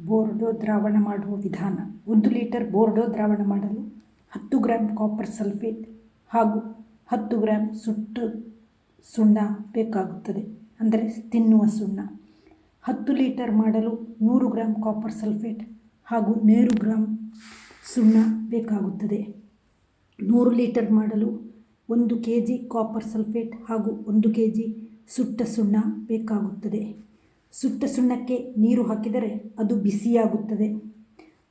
Bordeaux ದ್ರಾವಣ ಮಾಡುವ ವಿಧಾನ. ಒಂದು ಲೀಟರ್ ಬೋರ್ಡೋ ದ್ರಾವಣ ಮಾಡಲು ಹತ್ತು ಗ್ರಾಂ ಕಾಪರ್ ಸಲ್ಫೇಟ್ ಹಾಗೂ ಹತ್ತು ಗ್ರಾಂ ಸುಟ್ಟ ಸುಣ್ಣ ಬೇಕಾಗುತ್ತದೆ. ಅಂದರೆ ತಿನ್ನುವ ಸುಣ್ಣ. ಹತ್ತು ಲೀಟರ್ ಮಾಡಲು ನೂರು ಗ್ರಾಂ ಕಾಪರ್ ಸಲ್ಫೇಟ್ ಹಾಗೂ ನೂರು ಗ್ರಾಂ ಸುಣ್ಣ ಬೇಕಾಗುತ್ತದೆ. ನೂರು ಲೀಟರ್ ಮಾಡಲು ಒಂದು ಕೆ ಜಿ ಕಾಪರ್ ಸಲ್ಫೇಟ್ ಹಾಗೂ ಒಂದು ಕೆ ಜಿ ಸುಟ್ಟ ಸುಣ್ಣ ಬೇಕಾಗುತ್ತದೆ. ಸುಟ್ಟ ಸುಣ್ಣಕ್ಕೆ ನೀರು ಹಾಕಿದರೆ ಅದು ಬಿಸಿಯಾಗುತ್ತದೆ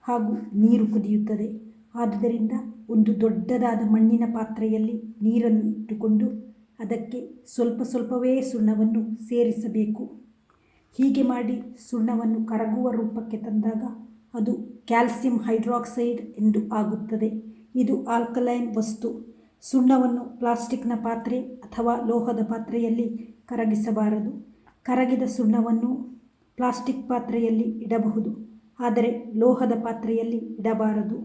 ಹಾಗೂ ನೀರು ಕುದಿಯುತ್ತದೆ. ಆದುದರಿಂದ ಒಂದು ದೊಡ್ಡದಾದ ಮಣ್ಣಿನ ಪಾತ್ರೆಯಲ್ಲಿ ನೀರನ್ನು ಇಟ್ಟುಕೊಂಡು ಅದಕ್ಕೆ ಸ್ವಲ್ಪ ಸ್ವಲ್ಪವೇ ಸುಣ್ಣವನ್ನು ಸೇರಿಸಬೇಕು. ಹೀಗೆ ಮಾಡಿ ಸುಣ್ಣವನ್ನು ಕರಗುವ ರೂಪಕ್ಕೆ ತಂದಾಗ ಅದು ಕ್ಯಾಲ್ಸಿಯಂ ಹೈಡ್ರಾಕ್ಸೈಡ್ ಎಂದು ಆಗುತ್ತದೆ. ಇದು ಆಲ್ಕಲೈನ್ ವಸ್ತು. ಸುಣ್ಣವನ್ನು ಪ್ಲಾಸ್ಟಿಕ್ನ ಪಾತ್ರೆ ಅಥವಾ ಲೋಹದ ಪಾತ್ರೆಯಲ್ಲಿ ಕರಗಿಸಬಾರದು. ಕರಗಿದ ಸುಣ್ಣವನ್ನು ಪ್ಲಾಸ್ಟಿಕ್ ಪಾತ್ರೆಯಲ್ಲಿ ಇಡಬಹುದು, ಆದರೆ ಲೋಹದ ಪಾತ್ರೆಯಲ್ಲಿ ಇಡಬಾರದು.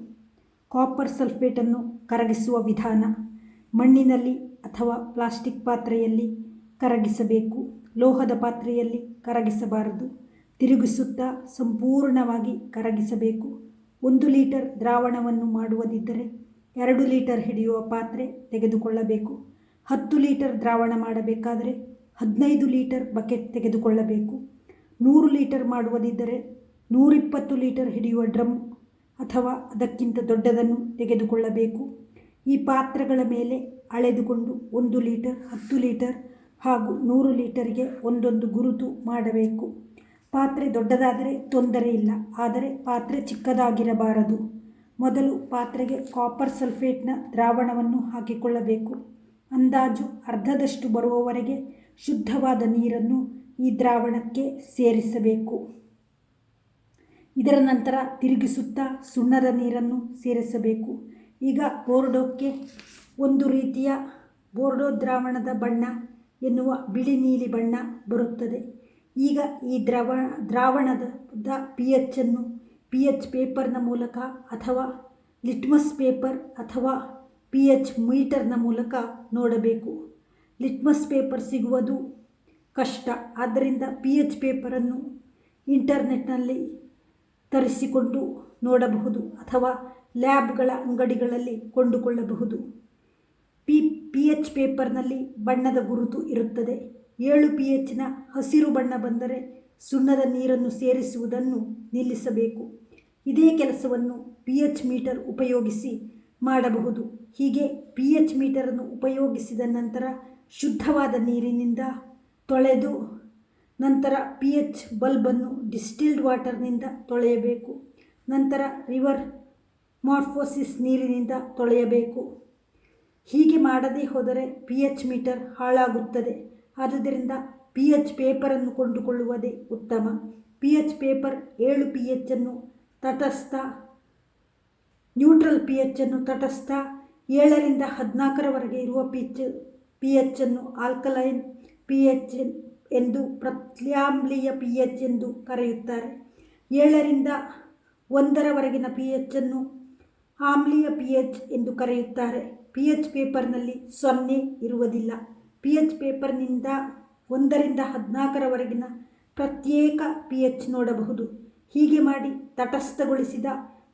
ಕಾಪರ್ ಸಲ್ಫೇಟನ್ನು ಕರಗಿಸುವ ವಿಧಾನ, ಮಣ್ಣಿನಲ್ಲಿ ಅಥವಾ ಪ್ಲಾಸ್ಟಿಕ್ ಪಾತ್ರೆಯಲ್ಲಿ ಕರಗಿಸಬೇಕು, ಲೋಹದ ಪಾತ್ರೆಯಲ್ಲಿ ಕರಗಿಸಬಾರದು. ತಿರುಗಿಸುತ್ತಾ ಸಂಪೂರ್ಣವಾಗಿ ಕರಗಿಸಬೇಕು. ಒಂದು ಲೀಟರ್ ದ್ರಾವಣವನ್ನು ಮಾಡುವುದಿದ್ದರೆ ಎರಡು ಲೀಟರ್ ಹಿಡಿಯುವ ಪಾತ್ರೆ ತೆಗೆದುಕೊಳ್ಳಬೇಕು. ಹತ್ತು ಲೀಟರ್ ದ್ರಾವಣ ಮಾಡಬೇಕಾದರೆ ಹದಿನೈದು ಲೀಟರ್ ಬಕೆಟ್ ತೆಗೆದುಕೊಳ್ಳಬೇಕು. ನೂರು ಲೀಟರ್ ಮಾಡುವುದಿದ್ದರೆ ನೂರಿಪ್ಪತ್ತು ಲೀಟರ್ ಹಿಡಿಯುವ ಡ್ರಮ್ ಅಥವಾ ಅದಕ್ಕಿಂತ ದೊಡ್ಡದನ್ನು ತೆಗೆದುಕೊಳ್ಳಬೇಕು. ಈ ಪಾತ್ರೆಗಳ ಮೇಲೆ ಅಳೆದುಕೊಂಡು ಒಂದು ಲೀಟರ್, ಹತ್ತು ಲೀಟರ್ ಹಾಗೂ ನೂರು ಲೀಟರ್ಗೆ ಒಂದೊಂದು ಗುರುತು ಮಾಡಬೇಕು. ಪಾತ್ರೆ ದೊಡ್ಡದಾದರೆ ತೊಂದರೆ ಇಲ್ಲ, ಆದರೆ ಪಾತ್ರೆ ಚಿಕ್ಕದಾಗಿರಬಾರದು. ಮೊದಲು ಪಾತ್ರೆಗೆ ಕಾಪರ್ ಸಲ್ಫೇಟ್ನ ದ್ರಾವಣವನ್ನು ಹಾಕಿಕೊಳ್ಳಬೇಕು. ಅಂದಾಜು ಅರ್ಧದಷ್ಟು ಬರುವವರೆಗೆ ಶುದ್ಧವಾದ ನೀರನ್ನು ಈ ದ್ರಾವಣಕ್ಕೆ ಸೇರಿಸಬೇಕು. ಇದರ ನಂತರ ತಿರುಗಿಸುತ್ತಾ ಸುಣ್ಣದ ನೀರನ್ನು ಸೇರಿಸಬೇಕು. ಈಗ ಬೋರ್ಡೋಕ್ಕೆ ಒಂದು ರೀತಿಯ ಬೋರ್ಡೋ ದ್ರಾವಣದ ಬಣ್ಣ ಎನ್ನುವ ಬಿಳಿ ನೀಲಿ ಬಣ್ಣ ಬರುತ್ತದೆ. ಈಗ ಈ ದ್ರವ, ದ್ರಾವಣದ ಪಿ ಎಚ್ಚನ್ನು ಪಿ ಎಚ್ ಪೇಪರ್ನ ಮೂಲಕ ಅಥವಾ ಲಿಟ್ಮಸ್ ಪೇಪರ್ ಅಥವಾ ಪಿ ಎಚ್ ಮೀಟರ್ನ ಮೂಲಕ ನೋಡಬೇಕು. ಲಿಟ್ಮಸ್ ಪೇಪರ್ ಸಿಗುವುದು ಕಷ್ಟ. ಆದ್ದರಿಂದ ಪಿ ಎಚ್ ಪೇಪರನ್ನು ಇಂಟರ್ನೆಟ್ನಲ್ಲಿ ತರಿಸಿಕೊಂಡು ನೋಡಬಹುದು ಅಥವಾ ಲ್ಯಾಬ್ಗಳ ಅಂಗಡಿಗಳಲ್ಲಿ ಕೊಂಡುಕೊಳ್ಳಬಹುದು. ಪಿ ಪಿ ಎಚ್ ಪೇಪರ್ನಲ್ಲಿ ಬಣ್ಣದ ಗುರುತು ಇರುತ್ತದೆ. ಏಳು ಪಿ ಎಚ್ನ ಹಸಿರು ಬಣ್ಣ ಬಂದರೆ ಸುಣ್ಣದ ನೀರನ್ನು ಸೇರಿಸುವುದನ್ನು ನಿಲ್ಲಿಸಬೇಕು. ಇದೇ ಕೆಲಸವನ್ನು ಪಿ ಎಚ್ ಮೀಟರ್ ಉಪಯೋಗಿಸಿ ಮಾಡಬಹುದು. ಹೀಗೆ ಪಿ ಎಚ್ ಮೀಟರನ್ನು ಉಪಯೋಗಿಸಿದ ನಂತರ ಶುದ್ಧವಾದ ನೀರಿನಿಂದ ತೊಳೆದು ನಂತರ ಪಿ ಎಚ್ ಬಲ್ಬನ್ನು ಡಿಸ್ಟಿಲ್ಡ್ ವಾಟರ್ನಿಂದ ತೊಳೆಯಬೇಕು. ನಂತರ ರಿವರ್ ಮಾರ್ಫೋಸಿಸ್ ನೀರಿನಿಂದ ತೊಳೆಯಬೇಕು. ಹೀಗೆ ಮಾಡದೇ ಹೋದರೆ ಪಿ ಎಚ್ ಮೀಟರ್ ಹಾಳಾಗುತ್ತದೆ. ಆದುದರಿಂದ ಪಿ ಎಚ್ ಪೇಪರನ್ನು ಕೊಂಡುಕೊಳ್ಳುವುದೇ ಉತ್ತಮ. ಪಿ ಎಚ್ ಪೇಪರ್ ಏಳು ಪಿ ಎಚ್ಚನ್ನು ತಟಸ್ಥ ನ್ಯೂಟ್ರಲ್ ಪಿ ಎಚ್ಚನ್ನು ತಟಸ್ಥ, ಏಳರಿಂದ ಹದಿನಾಲ್ಕರವರೆಗೆ ಇರುವ ಪಿಚ್ ಪಿ ಎಚ್ಚನ್ನು ಆಲ್ಕಲೈನ್ ಪಿ ಎಚ್ ಎಂದು ಪ್ರತ್ಯಾಮ್ಲೀಯ ಪಿ ಎಚ್ ಎಂದು ಕರೆಯುತ್ತಾರೆ. ಏಳರಿಂದ ಒಂದರವರೆಗಿನ ಪಿ ಎಚ್ಚನ್ನು ಆಮ್ಲೀಯ ಪಿ ಎಚ್ ಎಂದು ಕರೆಯುತ್ತಾರೆ. ಪಿ ಎಚ್ ಪೇಪರ್ನಲ್ಲಿ ಸೊನ್ನೆ ಇರುವುದಿಲ್ಲ. ಪಿ ಎಚ್ ಪೇಪರ್ನಿಂದ ಒಂದರಿಂದ ಹದಿನಾಲ್ಕರವರೆಗಿನ ಪ್ರತ್ಯೇಕ ಪಿ ಎಚ್ ನೋಡಬಹುದು. ಹೀಗೆ ಮಾಡಿ ತಟಸ್ಥಗೊಳಿಸಿದ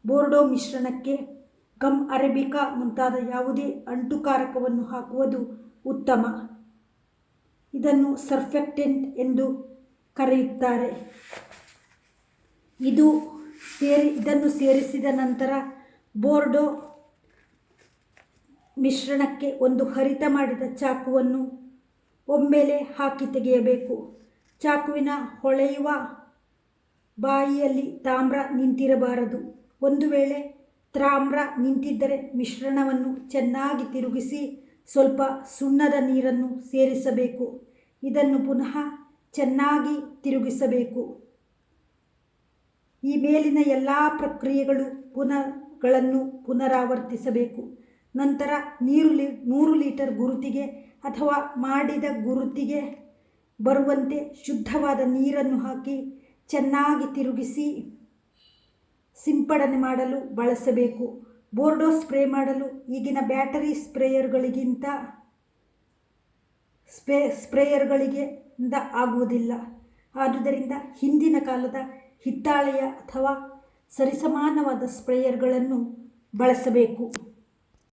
ಬೋರ್ಡೋ ಮಿಶ್ರಣಕ್ಕೆ ಗಮ್ ಅರೇಬಿಕಾ ಮುಂತಾದ ಯಾವುದೇ ಅಂಟುಕಾರಕವನ್ನು ಹಾಕುವುದು ಉತ್ತಮ. ಇದನ್ನು ಸರ್ಫೆಕ್ಟೆಂಟ್ ಎಂದು ಕರೆಯುತ್ತಾರೆ. ಇದು ಸೇರಿ, ಇದನ್ನು ಸೇರಿಸಿದ ನಂತರ ಬೋರ್ಡೋ ಮಿಶ್ರಣಕ್ಕೆ ಒಂದು ಹರಿತ ಮಾಡಿದ ಚಾಕುವನ್ನು ಒಮ್ಮೆಲೆ ಹಾಕಿ ತೆಗೆಯಬೇಕು. ಚಾಕುವಿನ ಹೊಳೆಯುವ ಬಾಯಿಯಲ್ಲಿ ತಾಮ್ರ ನಿಂತಿರಬಾರದು. ಒಂದು ವೇಳೆ ತಾಮ್ರ ನಿಂತಿದ್ದರೆ ಮಿಶ್ರಣವನ್ನು ಚೆನ್ನಾಗಿ ತಿರುಗಿಸಿ ಸ್ವಲ್ಪ ಸುಣ್ಣದ ನೀರನ್ನು ಸೇರಿಸಬೇಕು. ಇದನ್ನು ಪುನಃ ಚೆನ್ನಾಗಿ ತಿರುಗಿಸಬೇಕು. ಈ ಮೇಲಿನ ಎಲ್ಲ ಪ್ರಕ್ರಿಯೆಗಳು ಪುನಗಳನ್ನು ಪುನರಾವರ್ತಿಸಬೇಕು. ನಂತರ ನೀರು ಲೀ ನೂರು ಲೀಟರ್ ಗುರುತಿಗೆ ಅಥವಾ ಮಾಡಿದ ಗುರುತಿಗೆ ಬರುವಂತೆ ಶುದ್ಧವಾದ ನೀರನ್ನು ಹಾಕಿ ಚೆನ್ನಾಗಿ ತಿರುಗಿಸಿ ಸಿಂಪಡಣೆ ಮಾಡಲು ಬಳಸಬೇಕು. ಬೋರ್ಡೋ ಸ್ಪ್ರೇ ಮಾಡಲು ಈಗಿನ ಬ್ಯಾಟರಿ ಸ್ಪ್ರೇಯರ್ಗಳಿಗಿಂತ ಸ್ಪ್ರೇ ಸ್ಪ್ರೇಯರ್ಗಳಿಗೆ ಆಗುವುದಿಲ್ಲ. ಆದುದರಿಂದ ಹಿಂದಿನ ಕಾಲದ ಹಿತ್ತಾಳೆಯ ಅಥವಾ ಸರಿಸಮಾನವಾದ ಸ್ಪ್ರೇಯರ್ಗಳನ್ನು ಬಳಸಬೇಕು.